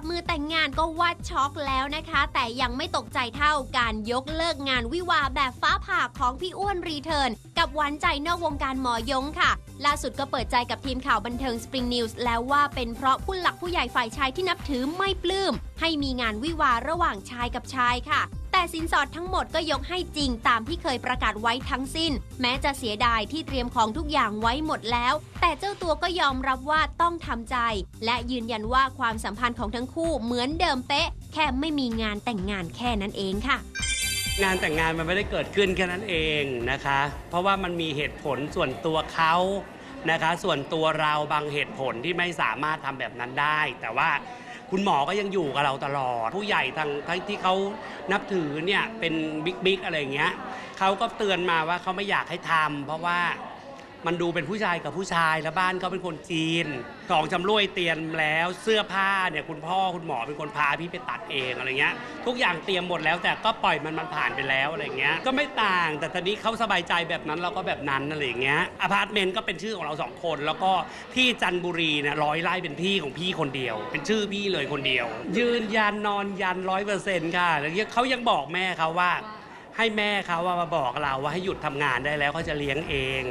บมือแต่งงานก็ว่าช็อกแล้วนะคะ แต่ยังไม่ตกใจเท่าการยกเลิกงานวิวาแบบฟ้าผ่าของพี่อ้วนรีเทิร์นกับหวานใจนอกวงการหมอยงค่ะ ล่าสุดก็เปิดใจกับทีมข่าวบันเทิง Spring News แล้วว่าเป็นเพราะผู้หลักผู้ใหญ่ฝ่ายชายที่นับถือไม่ปลื้ม ให้มีงานวิวาระหว่างชายกับชายค่ะ แต่สินสอดทั้งหมดก็ยกให้จริงตามที่เคยประกาศไว้ทั้งสิ้น แม้จะเสียดายที่เตรียมของทุกอย่างไว้หมดแล้ว แต่เจ้าตัวก็ยอมรับว่าต้องทำใจ และยืนยันว่าความสัมพันธ์ของทั้งคู่เหมือนเดิมเป๊ะ แค่ไม่มีงานแต่งงานแค่นั้นเองค่ะงานแต่งงานมันไม่ได้เกิดขึ้นแค่นั้นเองนะคะ เพราะว่ามันมีเหตุผลส่วนตัวเขา นะคะ ส่วนตัวเราบางเหตุผลที่ไม่สามารถทำแบบนั้นได้ แต่ว่าคุณหมอก็ยังอยู่กับเราตลอด ผู้ใหญ่ทางทงที่เขานับถือเนี่ยเป็นบิ๊กบิ๊กอะไรอย่างเงี้ยเขาก็เตือนมาว่าเขาไม่อยากให้ทำเพราะว่า มันดูเป็นผู้ชายกับผู้ชายแล้วบ้านเขาเป็นคนจีนของจำรวยเตรียมแล้วเสื้อผ้าเนี่ยคุณพ่อคุณหมอเป็นคนพาพี่ไปตัดเองอะไรเงี้ย ทุกอย่างเตรียมหมดแล้วแต่ก็ปล่อยมันมันผ่านไปแล้วอะไรเงี้ยก็ไม่ต่าง แต่ตอนนี้เขาสบายใจแบบนั้นเราก็แบบนั้นอะไรเงี้ยอพาร์ตเมนต์ก็เป็นชื่อของเราสองคน แล้วก็ที่จันทบุรีเนี่ยร้อยไร่เป็นที่ของพี่คนเดียว เป็นชื่อพี่เลยคนเดียว ยืนยันนอนยันร้อยเปอร์เซ็นต์ค่ะแล้วเขายังบอกแม่เขาว่า ให้แม่เขาว่ามาบอกเราว่าให้หยุดทำงานได้แล้วเขาจะเลี้ยงเอง